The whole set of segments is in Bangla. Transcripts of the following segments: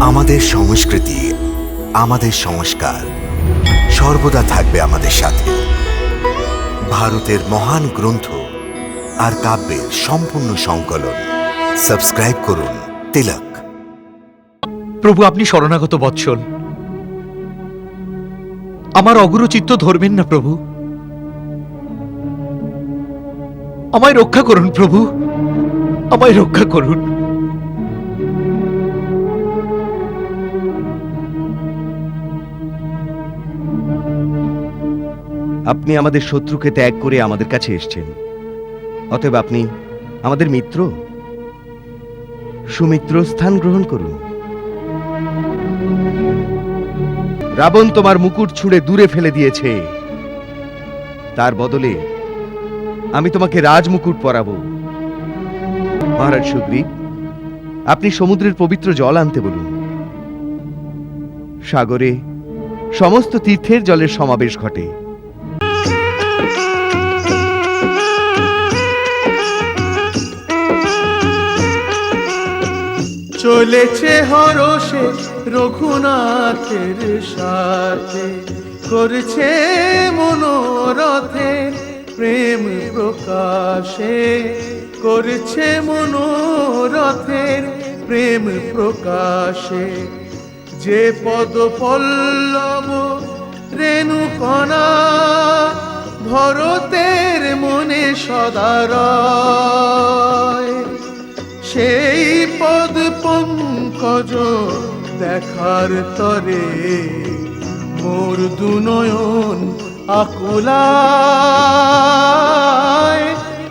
আমাদের সংস্কৃতি, আমাদের সংস্কার সর্বদা থাকবে আমাদের সাথে। ভারতের মহান গ্রন্থ আর কাব্যের সম্পূর্ণ সংকলন। সাবস্ক্রাইব করুন তিলক। প্রভু, আপনি শরণাগত বৎসল। আমার অগুরুচিত্ত ধরবেন না প্রভু। আমায় রক্ষা করুন প্রভু। আমায় রক্ষা করুন। আপনি আমাদের শত্রুকে ত্যাগ করে আমাদের কাছে এসেছেন। অতএব আপনি আমাদের মিত্র। সুমিত্র, স্থান গ্রহণ করুন। রাবণ তোমার মুকুট ছুঁড়ে দূরে ফেলে দিয়েছে। তার বদলে আমি তোমাকে রাজমুকুট পরাবো। মহারাজ সুগ্রীব আপনি সমুদ্রের পবিত্র জল আনতে বলুন। সাগরে সমস্ত তীর্থের জলের সমাবেশ ঘটে। চলেছে হরষে রঘুনাথের সাথে। করছে মনোরথে প্রেম প্রকাশে। করছে মনোরথের প্রেম প্রকাশে। যে পদ পল্লব রেণুকণা ভরতের মনে সদারয় সেই পদ পঙ্কজ দেখার তরে মোর দুনয়ন আকুলায়,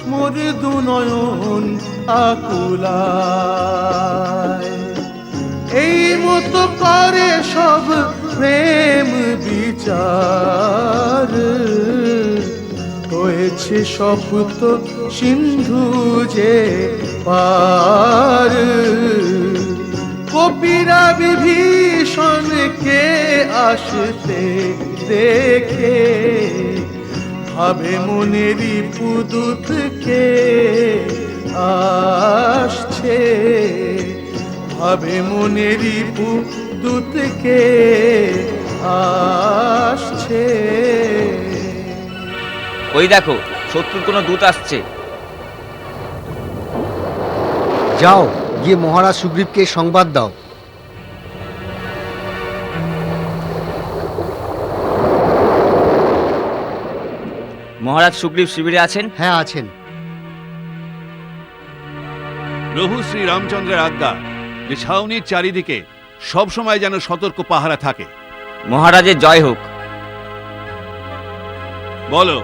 মোর দুনয়ন আকুলায়। এই মতো করে সব প্রেম বিচার। হয়েছে সপুত সিন্ধু যে পার। কপিরা বিভীষণকে আসতে দেখে? ভাবে মনেরই পুদুতকে আসছে? ভাবে মনেরই পুদুতকে আসছে? ওই দেখো শত্রুর কোনো দূত আসছে। যাও গিয়ে মহারাজ সুগ্রীবকে সংবাদ দাও। মহারাজ সুগ্রীব শিবিরে আছেন? হ্যাঁ আছেন। প্রভু শ্রী রামচন্দ্রের আজ্ঞা যে ছাউনির চারিদিকে সবসময় যেন সতর্ক পাহারা থাকে। মহারাজের জয় হোক। বলো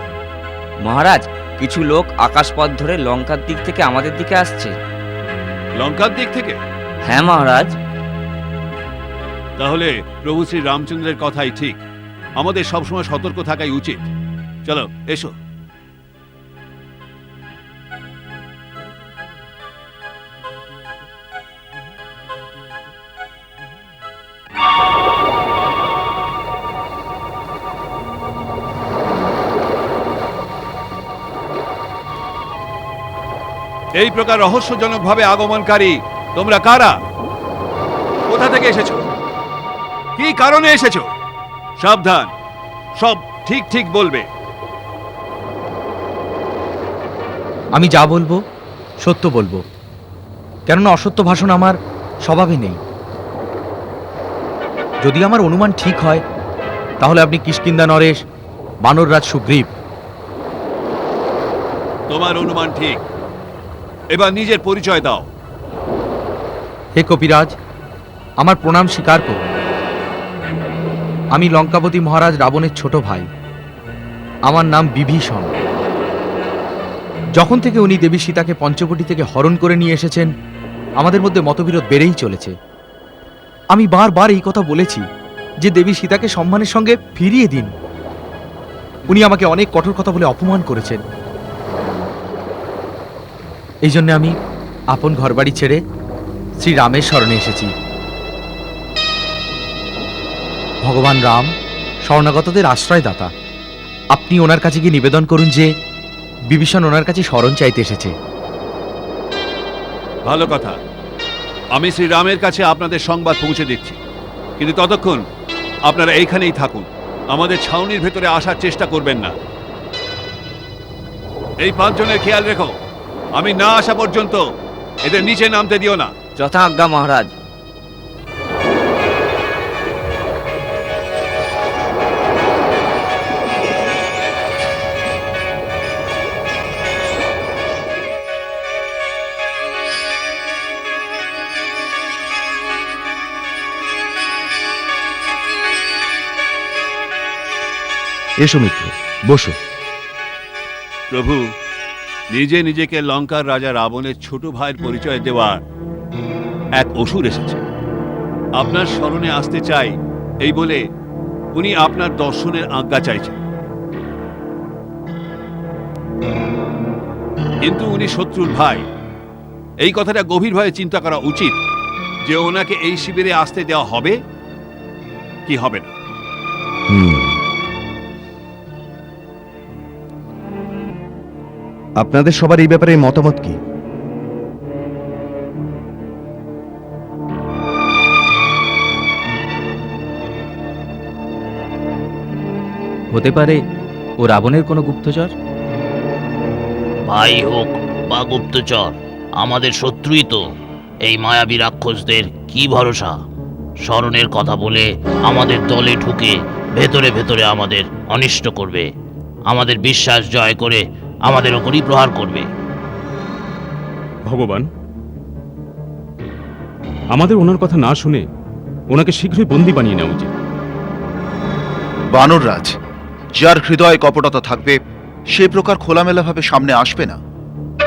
মহারাজ কিছু লোক আকাশপথ ধরে লঙ্কার দিক থেকে আমাদের দিকে আসছে। লঙ্কার দিক থেকে? হ্যাঁ মহারাজ। তাহলে প্রভু শ্রী রামচন্দ্রের কথাই ঠিক। আমাদের সবসময় সতর্ক থাকাই উচিত। চলো এসো। প্রকার রহস্যজনকভাবে আগমনকারী। তোমরা কারা? কোথা থেকে এসেছ? কি কারণে এসেছ? সাবধান। সব ঠিক ঠিক বলবে। আমি যা বলব সত্য বলব। কেননা অসত্য ভাষণ আমার স্বভাবে নেই। যদি আমার অনুমান ঠিক হয় তাহলে আপনি কিষ্কিন্দা নরেশ বানররাজ সুগ্রীব। তোমার অনুমান ঠিক। এবার নিজের পরিচয় দাও। হে কপিরাজ, আমার প্রণাম স্বীকার করুন আমি লঙ্কাপতি মহারাজ রাবণের ছোট ভাই। আমার নাম বিভীষণ। যখন থেকে উনি দেবী সীতাকে পঞ্চবটি থেকে হরণ করে নিয়ে এসেছেন, আমাদের মধ্যে মতবিরোধ বেড়েই চলেছে। আমি বারবার এই কথা বলেছি যে দেবী সীতাকে সম্মানের সঙ্গে ফিরিয়ে দিন। উনি আমাকে অনেক কঠোর কথা বলে অপমান করেছেন। এই জন্য আমি আপন ঘরবাড়ি ছেড়ে শ্রী রামের শরণে এসেছি। ভগবান রাম, শরণাগতদের আশ্রয়দাতা, আপনি ওনার কাছে গিয়ে নিবেদন করুন যে বিভীষণ ওনার কাছে শরণ চাইতে এসেছে। ভালো কথা। আমি শ্রীরামের কাছে আপনাদের সংবাদ পৌঁছে দিচ্ছি। কিন্তু ততক্ষণ আপনারা এইখানেই থাকুন। আমাদের ছাউনির ভেতরে আসার চেষ্টা করবেন না। এই পাঁচজনের খেয়াল রেখো। আমি না আসা পর্যন্ত এদের নিচে নামতে দিও না। যথা আজ্ঞা মহারাজ। এসো মিত্র বসো। প্রভু নিজে নিজেকে লঙ্কার রাজা রাবণের ছোট ভাইয়ের পরিচয় দেওয়ার এক অসুর এসেছে। আপনার স্মরণে আসতে চাই এই বলে উনি আপনার দর্শনের আজ্ঞা চাইছেন। কিন্তু উনি শত্রুর ভাই। এই কথাটা গভীরভাবে চিন্তা করা উচিত যে ওনাকে এই শিবিরে আসতে দেওয়া হবে কি হবে না। আপনাদের সবার এই ব্যাপারে মতামত কি? হতে পারে ও রাবণের কোনো গুপ্তচর? ভাই হোক বা গুপ্তচর আমাদের শত্রুই তো। এই মায়াবী রাক্ষসদের কি ভরসা? স্মরণের কথা বলে আমাদের দলে ঢুকে ভেতরে ভেতরে আমাদের অনিষ্ট করবে। আমাদের বিশ্বাস জয় করে আমাদের ওপরই প্রহার করবে। ভগবান আমাদের ওনার কথা না শুনে ওনাকে শীঘ্রই বন্দি বানিয়ে নেওয়া উচিত। বানররাজ যার হৃদয়ে কপটতা থাকবে সে প্রকার খোলামেলাভাবে সামনে আসবে না।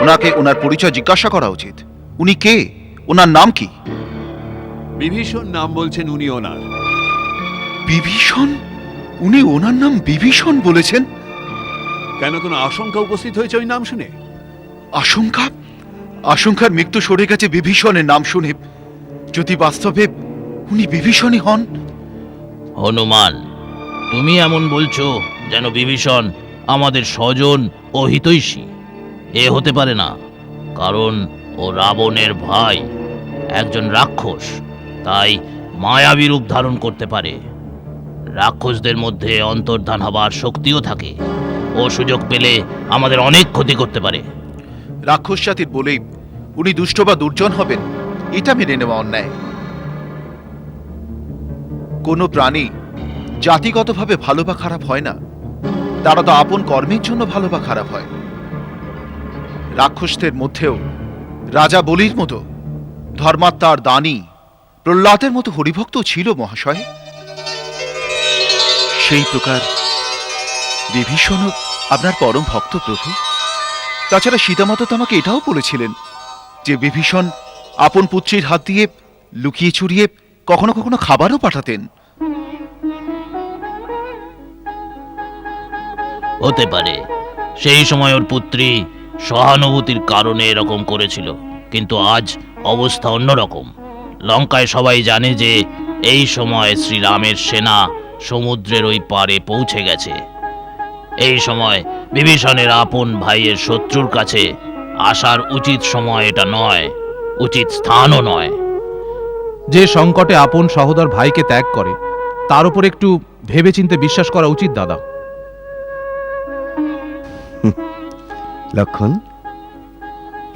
ওনাকে ওনার পরিচয় জিজ্ঞাসা করা উচিত। উনি কে? ওনার নাম কি? বিভীষণ নাম বলছেন উনি ওনার। বিভীষণ? উনি ওনার নাম বিভীষণ বলেছেন? কেন কোনো আশঙ্কা উপস্থিত হয়েছে ওই নাম শুনে? আশঙ্কা? আশঙ্কার মৃত্যু সরে গেছে বিভীষণের নাম শুনে যদি বাস্তবে উনি বিভীষণই হন? হনুমান তুমি এমন বলছো যেন বিভীষণ আমাদের স্বজন ও হিতৈষী। এ হতে পারে না কারণ ও রাবণের ভাই একজন রাক্ষস তাই মায়াবী রূপ ধারণ করতে পারে। রাক্ষসদের মধ্যে অন্তর্ধান হবার শক্তিও থাকে। ও সুযোগ পেলে আমাদের অনেক ক্ষতি করতে পারে। রাক্ষস জাতির বলেই উনি দুষ্ট বা দুর্জন হবেন, এটা মেনে নেওয়া অন্যায়। কোনো প্রাণী জাতিগতভাবে ভালো বা খারাপ হয় না, তারা তো আপন কর্মের জন্য ভালো বা খারাপ হয়। রাক্ষসদের মধ্যেও রাজা বলির মতো, ধর্মাত্মার দানী প্রহ্লাদের মতো হরিভক্ত ছিল মহাশয়। সেই প্রকার বিভীষণও আপনার পরম ভক্ত প্রভু। তাছাড়া সীতামাতা তো আমাকে এটাও বলেছিলেন যে বিভীষণ আপন পুত্রীর হাত দিয়ে লুকিয়ে চুরিয়ে কখনো কখনো খাবারও পাঠাতেন। হতে পারে। সেই সময় ওর পুত্রী সহানুভূতির কারণে এরকম করেছিল, কিন্তু আজ অবস্থা অন্যরকম। লঙ্কায় সবাই জানে যে এই সময় শ্রীরামের সেনা সমুদ্রের ওই পারে পৌঁছে গেছে। এই সময় বিভীষণের আপন ভাইয়ের শত্রুর কাছে আসার উচিত সময় এটা নয় উচিত স্থানও নয়। যে সংকটে আপন সহোদর ভাইকে ত্যাগ করে তার উপর একটু ভেবেচিন্তে বিশ্বাস করা উচিত দাদা। লক্ষণ?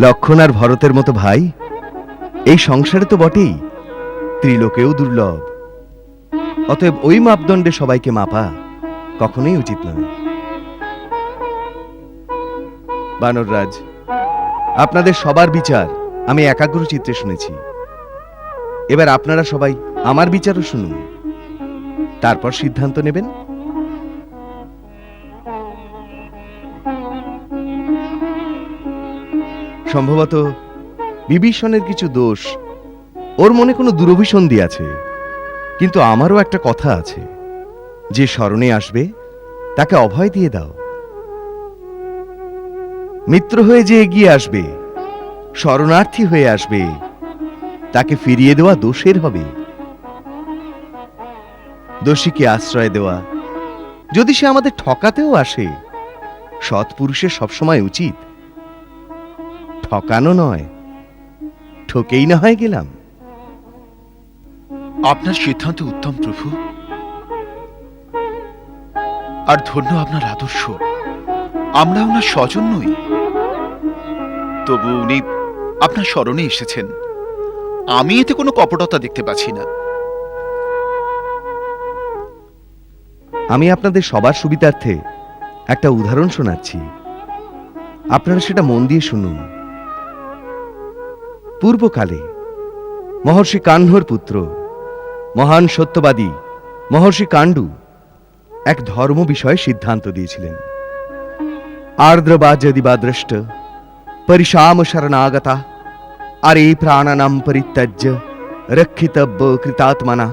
লক্ষণ আর ভরতের মতো ভাই? এই সংসারে তো বটেই। ত্রিলোকেও দুর্লভ। অতএব ওই মাপদণ্ডে সবাইকে মাপা কখনোই উচিত নয়। বানররাজ আপনাদের সবার বিচার আমি একাগ্র চিত্রে শুনেছি। এবার আপনারা সবাই আমার বিচারও শুনুন। তারপর সিদ্ধান্ত নেবেন? সম্ভবত বিভীষণের কিছু দোষ ওর মনে কোনো দুরভিসন্ধি আছে, কিন্তু আমারও একটা কথা আছে। যে স্মরণে আসবে, তাকে অভয় দিয়ে দাও। মিত্র হয়ে যে এগিয়ে আসবে, শরণার্থী হয়ে আসবে, তাকে ফিরিয়ে দেওয়া দোষের হবে। দোষীকে আশ্রয় দেওয়া, যদি সে আমাদের ঠকাতেও আসে সৎ পুরুষের সবসময় উচিত। ঠকানো নয়, ঠকেই না হয় গেলাম। আপনার সিদ্ধান্ত উত্তম, প্রভু। আর ধন্য আপনার আদর্শ। আমরা ওনার স্বজন নই। তবু উনি আপনার স্মরণে এসেছেন। আমি এতে কোনো কপটতা দেখতে পাচ্ছি না। আমি আপনাদের সবার সুবিধার্থে একটা উদাহরণ শোনাচ্ছি। আপনারা সেটা মন দিয়ে শুনুন। পূর্বকালে মহর্ষি কাহ্নর পুত্র, মহান সত্যবাদী মহর্ষি কাণ্ডু এক ধর্ম বিষয়ে সিদ্ধান্ত দিয়েছিলেন। দ্রষ্ট পরিশাম শরণাগতা আর এই প্রাণানাম পরিত্যজ্য রক্ষিতব্য কৃতাত্মনা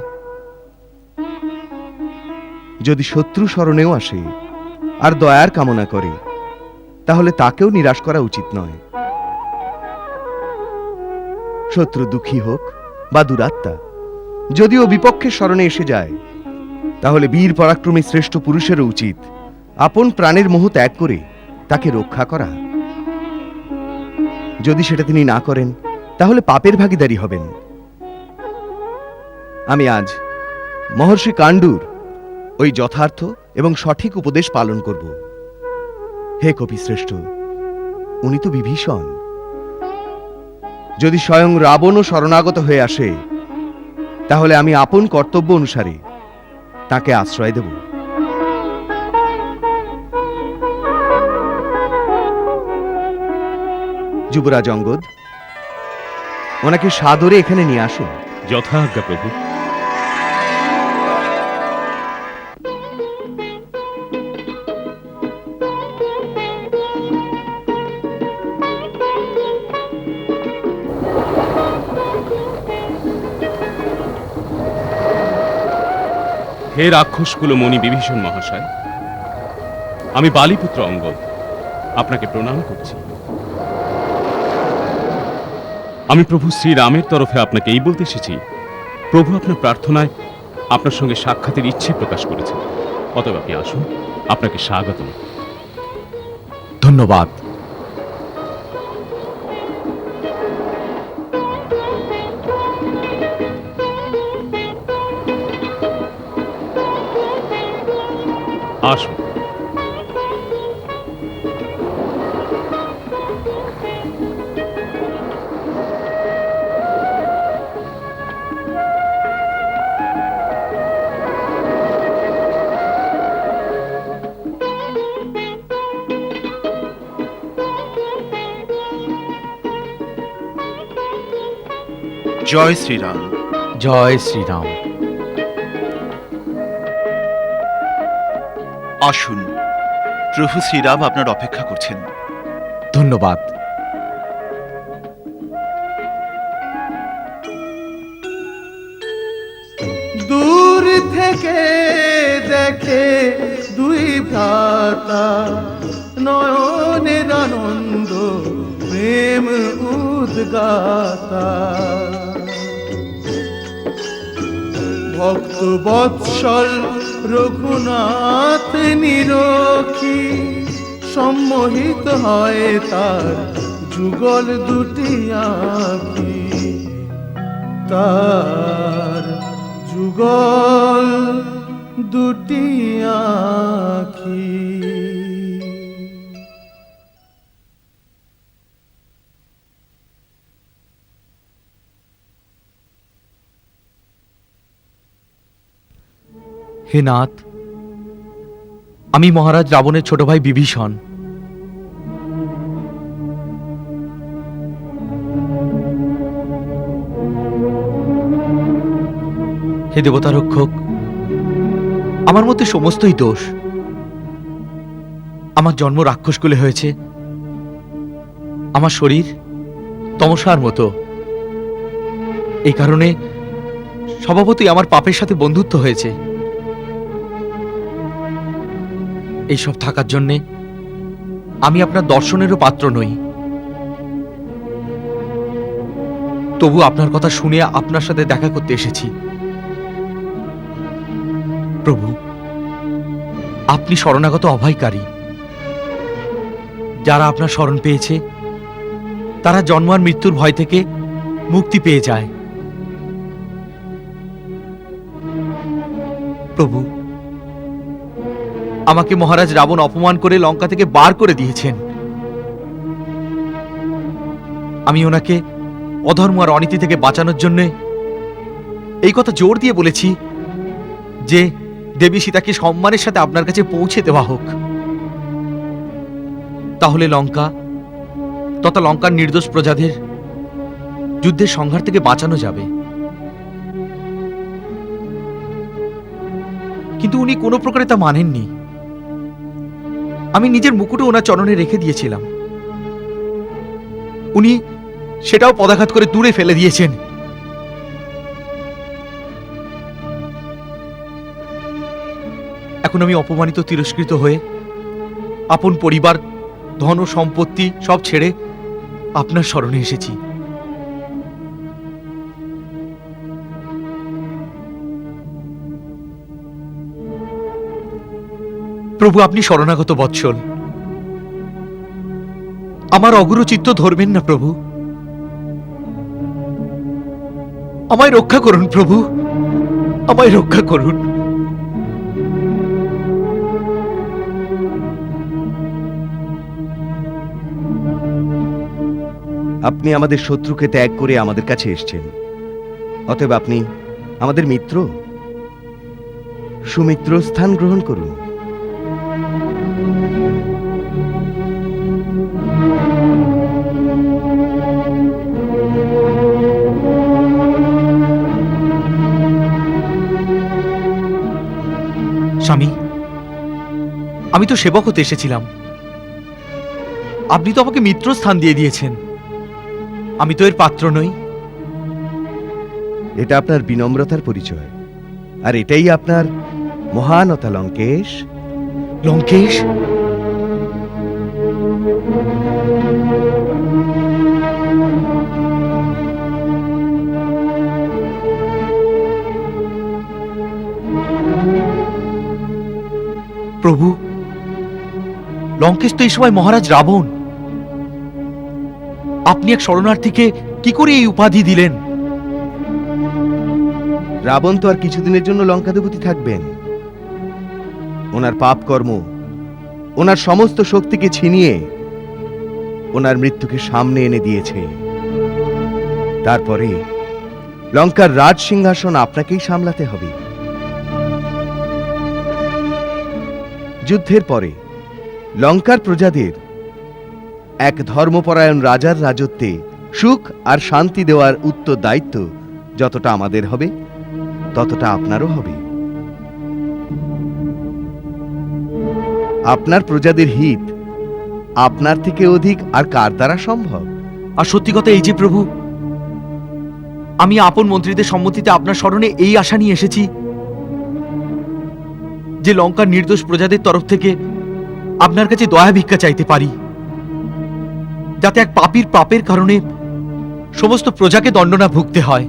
যদি শত্রু স্মরণেও আসে, আর দয়ার কামনা করে, তাহলে তাকেও নিরাশ করা উচিত নয়। শত্রু দুঃখী হোক বা দুরাত্মা, যদিও বিপক্ষের স্মরণে এসে যায়, তাহলে বীর পরাক্রমী শ্রেষ্ঠ পুরুষেরও উচিত আপন প্রাণের মোহ ত্যাগ করে তাকে রক্ষা করা। যদি সেটা তিনি না করেন, তাহলে পাপের ভাগিদারি হবেন। আমি আজ মহর্ষি কাণ্ডুর ওই যথার্থ এবং সঠিক উপদেশ পালন করব। হে কপিশ্রেষ্ঠ উনি তো বিভীষণ। যদি স্বয়ং রাবণও শরণাগত হয়ে আসে, তাহলে আমি আপন কর্তব্য অনুসারে তাকে আশ্রয় দেব। যুবরাজ অঙ্গদ, ওনাকে সাদরে এখানে নিয়ে আসুন। যথাজ্ঞা প্রভু। হে রাক্ষসকুল মণি বিভীষণ মহাশয়, আমি বালিপুত্র অঙ্গদ, আপনাকে প্রণাম করছি। আমি প্রভু শ্রীরামের তরফে আপনাকে এই বলতে এসেছি। প্রভু আপনার প্রার্থনায় আপনার সঙ্গে সাক্ষাতের ইচ্ছে প্রকাশ করেছেন অতএব আপনি আসুন, আপনাকে স্বাগত ধন্যবাদ। আসুন। জয় শ্রীরাম। জয় শ্রীরাম। আসুন প্রভু শ্রীরাম আপনার অপেক্ষা করছেন। ধন্যবাদ। দূর থেকে দেখে দুই ভ্রাতা নয়নের আনন্দ প্রেম উদ্গাতা। ভক্ত বৎসল রঘুনাথ নিরখী সম্মোহিত হয় তার যুগল দুটি আঁকি তার যুগল দুটি আঁখি। হে নাথ, আমি মহারাজ রাবণের ছোট ভাই বিভীষণ। হে দেবতা রক্ষক আমার মধ্যে সমস্তই দোষ। আমার জন্ম রাক্ষসকুলে হয়েছে। আমার শরীর তমসার মতো। এই কারণে স্বভাবতই আমার পাপের সাথে বন্ধুত্ব হয়েছে। এইসব থাকার জন্যে আমি আপনার দর্শনেরও পাত্র নই। তবু আপনার কথা শুনে আপনার সাথে দেখা করতে এসেছি। প্রভু, আপনি শরণাগত অভয়কারী। যারা আপনার শরণ পেয়েছে, তারা জন্ম আর মৃত্যুর ভয় থেকে মুক্তি পেয়ে যায়। প্রভু আমাকে মহারাজ রাবণ অপমান করে লঙ্কা থেকে বার করে দিয়েছেন। আমি ওনাকে অধর্ম আর অনীতি থেকে বাঁচানোর জন্য এই কথা জোর দিয়ে বলেছি যে দেবী সীতাকে সম্মানের সাথে আপনার কাছে পৌঁছে দেওয়া হোক। তাহলে লঙ্কা তথা লঙ্কার নির্দোষ প্রজাদের যুদ্ধের সংঘাত থেকে বাঁচানো যাবে। কিন্তু উনি কোনো প্রকারে তা মানেননি। আমি নিজের মুকুটও ওনার চরণে রেখে দিয়েছিলাম। উনি সেটাও পদাঘাত করে দূরে ফেলে দিয়েছেন। এখন আমি অপমানিত, তিরস্কৃত হয়ে আপন পরিবার, ধন, সম্পত্তি সব ছেড়ে আপনার স্মরণে এসেছি। প্রভু, আপনি শরণাগত বৎসল। আমার অগুরুচিত্ত ধরবেন না প্রভু। আমায় রক্ষা করুন প্রভু। আমায় রক্ষা করুন। আপনি আমাদের শত্রুকে ত্যাগ করে আমাদের কাছে এসেছেন। অতএব আপনি আমাদের মিত্র। সুমিত্র, স্থান গ্রহণ করুন। স্বামী আমি তো সেবক হতে এসেছিলাম। আপনি তো আমাকে মিত্র স্থান দিয়ে দিয়েছেন। আমি তো এর পাত্র নই। এটা আপনার বিনম্রতার পরিচয়। আর এটাই আপনার মহানতা লঙ্কেশ। লঙ্কেশ? প্রভু, লঙ্কেশ তো এই সময় মহারাজ রাবণ। আপনি এক শরণার্থীকে কি করে এই উপাধি দিলেন? রাবণ তো আর কিছুদিনের জন্য লঙ্কাধিপতি থাকবেন। ওনার পাপ কর্ম ওনার সমস্ত শক্তিকে ছিনিয়ে ওনার মৃত্যুকে সামনে এনে দিয়েছে। তারপরে লঙ্কার রাজ সিংহাসন আপনাকেই সামলাতে হবে। যুদ্ধের পরে, লঙ্কার প্রজাদের এক ধর্মপরায়ণ রাজার রাজত্বে সুখ আর শান্তি দেওয়ার উত্তর দায়িত্ব যতটা আমাদের হবে, ততটা আপনারও হবে। আপনার প্রজাদের হিত আপনার থেকে অধিক আর কার দ্বারা সম্ভব? আর সত্যি কথা এই যে প্রভু, আমি আপন মন্ত্রীদের সম্মতিতে আপনার স্মরণে এই আশা নিয়ে এসেছি। যে লঙ্কার নির্দোষ প্রজাদের তরফ থেকে আপনার কাছে দয়া ভিক্ষা চাইতে পারি। যাতে এক পাপীর পাপের কারণে সমস্ত প্রজাকে দণ্ডনা ভুগতে হয়।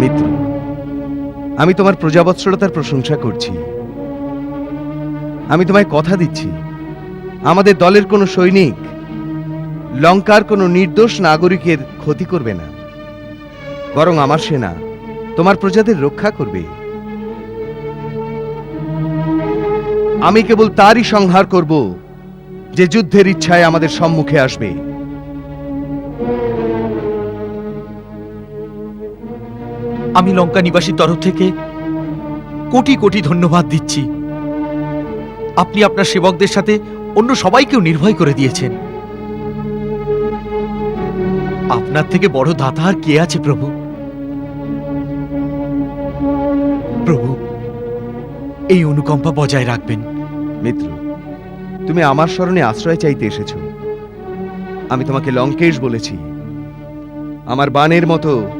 মিত্র, আমি তোমার প্রজাবৎসলতার প্রশংসা করছি। আমি তোমায় কথা দিচ্ছি। আমাদের দলের কোনো সৈনিক, লঙ্কার কোনো নির্দোষ নাগরিকের ক্ষতি করবে না। বরং আমার সেনা তোমার প্রজাদের রক্ষা করবে। আমি কেবল তারই সংহার করব যে যুদ্ধের ইচ্ছায় আমাদের সম্মুখে আসবে। আমি লঙ্কা নিবাসীর তরফ থেকে কোটি কোটি ধন্যবাদ দিচ্ছি। আপনি আপনার সেবকদের সাথে অন্য সবাইকেও নির্ভয় করে দিয়েছেন। আপনার থেকে বড় দাতা আর কে আছে, প্রভু? প্রভু, এই অনুকম্পা বজায় রাখবেন। মিত্র, তুমি আমার স্মরণে আশ্রয় চাইতে এসেছ। আমি তোমাকে লঙ্কেশ বলেছি। আমার বানের মতো,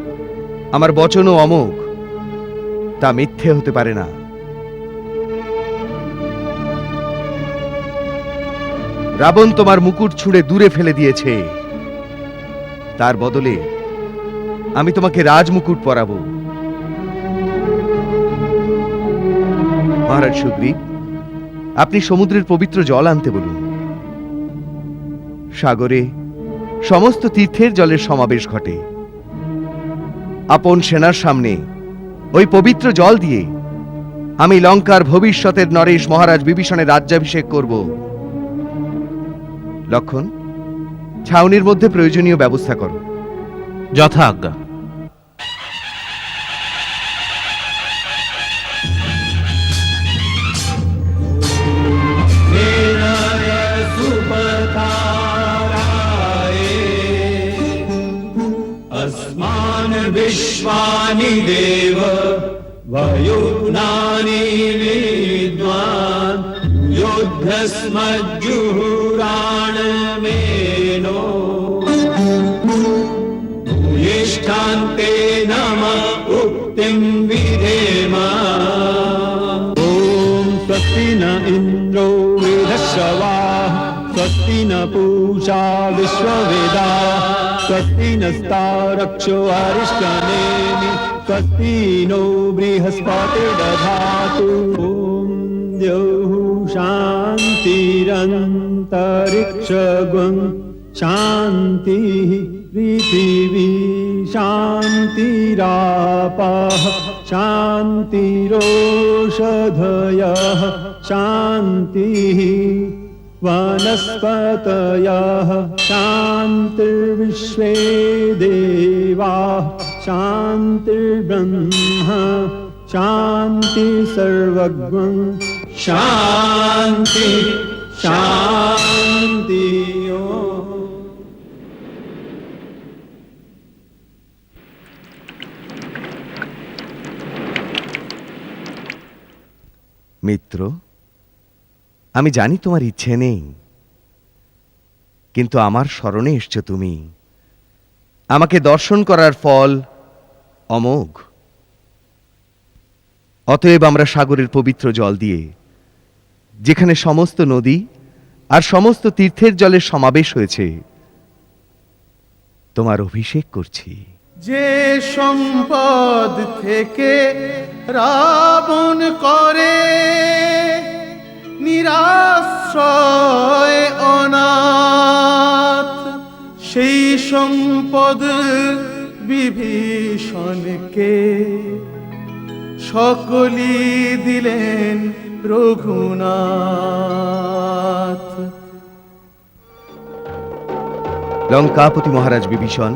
আমার বচনও অমোঘ। তা মিথ্যে হতে পারে না। রাবণ তোমার মুকুট ছুঁড়ে দূরে ফেলে দিয়েছে। তার বদলে আমি তোমাকে রাজমুকুট পরাবো। মহারাজ সুগ্রীব আপনি সমুদ্রের পবিত্র জল আনতে বলুন। সাগরে সমস্ত তীর্থের জলের সমাবেশ ঘটে। আপন সেনার সামনে ওই পবিত্র জল দিয়ে আমি লঙ্কার ভবিষ্যতের নরেশ মহারাজ বিভীষণের রাজ্যাভিষেক করব। লক্ষণ ছাউনির মধ্যে প্রয়োজনীয় ব্যবস্থা করো যথাজ্ঞা अस्मान् विश्वानि देव वयुनानि विद्वान् यिष्ठान्ते नम उक्तिं विधेम। न इन्द्रो वेधश्रवाः स्वस्ति न पूषा विश्ववेदा स्वस्ति नस्तारक्षो स्वस्ति नो बृहस्पतिर्दधातु। ॐ शान्तिरन्तरिक्षगुं शान्तिः पृथिवी शान्तिरापः शान्तिरोषधयः शान्तिः वनस्पतयः शान्तिर्विश्वे देवाः शान्तिर्ब्रह्म शान्ति सर्वज्ञं শান্তি শান্তি মিত্র, আমি জানি তোমার ইচ্ছে নেই, কিন্তু আমার স্মরণে এসছো তুমি। আমাকে দর্শন করার ফল অমোঘ। অতএব আমরা সাগরের পবিত্র জল দিয়ে যেখানে সমস্ত নদী আর সমস্ত তীর্থের জলের সমাবেশ হয়েছে, তোমার অভিষেক করছি। যে সম্পদ থেকে রাবণ করে, নিরাশ্রয় অনাথ, সেই সম্পদ বিভীষণকে সকলি দিলেন রঘুনাথ। লঙ্কাপতি মহারাজ বিভীষণ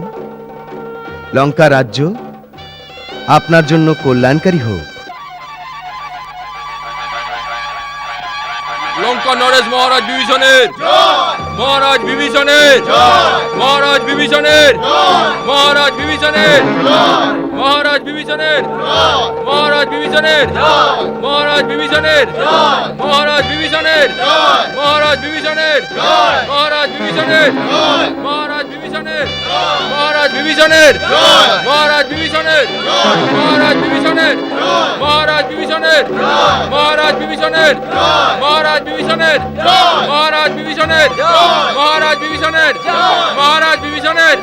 লঙ্কা রাজ্য আপনার জন্য কল্যাণকারী হোক। লঙ্কা নরেশ মহারাজ বিভীষণের। মহারাজ বিভীষণের। মহারাজ বিভীষণের। মহারাজ বিভীষণের। মহারাজ বিভীষণের। মহারাজ বিভীষণের। মহারাজ বিভীষণের। মহারাজ বিভীষণের। মহারাজ বিভীষণের। মহারাজ বিভীষণের। মহারাজ বিভীষণের মহারাজ বিভীষণের মহারাজ বিভীষণের মহারাজ বিভীষণের মহারাজ বিভীষণের মহারাজ বিভীষণের মহারাজ বিভীষণের মহারাজ বিভীষণের মহারাজ বিভীষণের মহারাজ বিভীষণের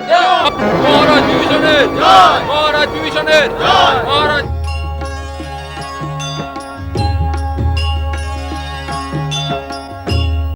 মহারাজ বিভীষণের মহারাজ বিভীষণের মহারাজ